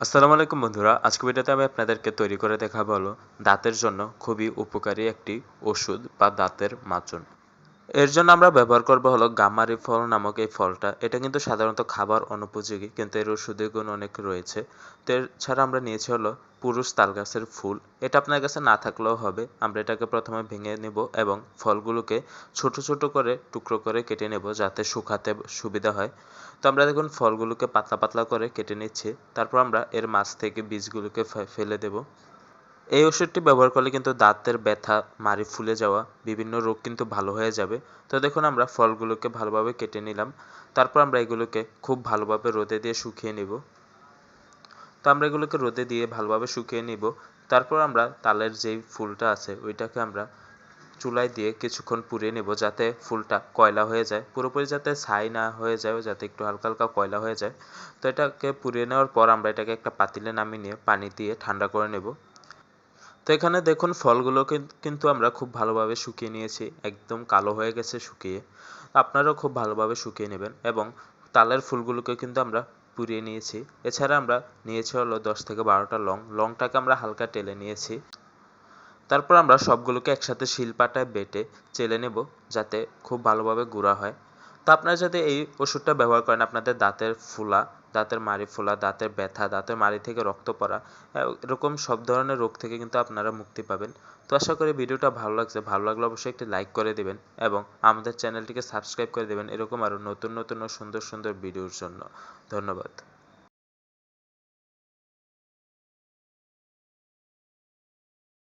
আসসালামু আলাইকুম বন্ধুরা আজকে ভিডিওতে আমি আপনাদেরকে তৈরি করে দেখাবো হলো দাঁতের জন্য খুবই উপকারী একটি ওষুধ বা দাঁতের মাজন এর জন্য আমরা ব্যবহার করব হলো গামারি ফল নামক এই ফলটা। এটা কিন্তু সাধারণত খাবার অনুপযোগী, কিন্তু এর ওষুধের গুণ অনেক রয়েছে। তো এছাড়া আমরা নিয়েছি হলো পুরুষ তাল গাছের ফুল। এটা আপনার কাছে না থাকলেও হবে। আমরা এটাকে প্রথমে ভেঙে নেব এবং ফলগুলোকে ছোট ছোট করে টুকরো করে কেটে নেব যাতে শুকাতে সুবিধা হয়। তো আমরা দেখুন ফলগুলোকে পাতলা পাতলা করে কেটে নিচ্ছি। তারপর আমরা এর মাছ থেকে বীজগুলোকে ফেলে দেব। এই ওষুধটি ব্যবহার করলে কিন্তু দাঁতের ব্যথা, মাড়ি ফুলে যাওয়া, বিভিন্ন রোগ কিন্তু ভালো হয়ে যাবে। তো দেখুন আমরা ফলগুলোকে ভালোভাবে কেটে নিলাম। তারপর আমরা এগুলোকে খুব ভালোভাবে রোদে দিয়ে শুকিয়ে নিব। তো আমরা এগুলোকে রোদে দিয়ে ভালোভাবে শুকিয়ে নিব। তারপর আমরা তালের যেই ফুলটা আছে, ওইটাকে আমরা চুলায় দিয়ে কিছুক্ষণ পুড়িয়ে নেব যাতে ফুলটা কয়লা হয়ে যায়। পুরোপুরি যাতে ছাই না হয়ে যায় যাতে একটু হালকা হালকা কয়লা হয়ে যায়। তো এটাকে পুড়িয়ে নেওয়ার পর আমরা এটাকে একটা পাতিলে নামিয়ে নিয়ে পানি দিয়ে ঠান্ডা করে নেব। তো এখানে দেখুন ফলগুলো কিন্তু আমরা খুব ভালোভাবে শুকিয়ে নিয়েছি। একদম কালো হয়ে গেছে শুকিয়ে। আপনারাও খুব ভালোভাবে শুকিয়ে নেবেন এবং তালের ফুলগুলোকে কিন্তু আমরা পুড়িয়ে নিয়েছি। এছাড়া আমরা নিয়েছি হলো দশ থেকে বারোটা লং। লংটাকে আমরা হালকা টেলে নিয়েছি। তারপর আমরা সবগুলোকে একসাথে শিলপাটায় বেটে চেলে নেব যাতে খুব ভালোভাবে গুঁড়া হয়। তা আপনারা যাতে এই ওষুধটা ব্যবহার করেন, আপনাদের দাঁতের ফুলা দাঁতের মাড়ি ফোলা, দাঁতের ব্যথা, দাঁতের মাড়ি থেকে রক্ত পড়া এরকম সব ধরনের রোগ থেকে কিন্তু আপনারা মুক্তি পাবেন। তো আশা করি ভিডিওটা ভালো লাগছে। ভালো লাগলে অবশ্যই একটি লাইক করে দেবেন এবং আমাদের চ্যানেলটিকে সাবস্ক্রাইব করে দেবেন। এরকম আরও নতুন নতুন ও সুন্দর সুন্দর ভিডিওর জন্য। ধন্যবাদ।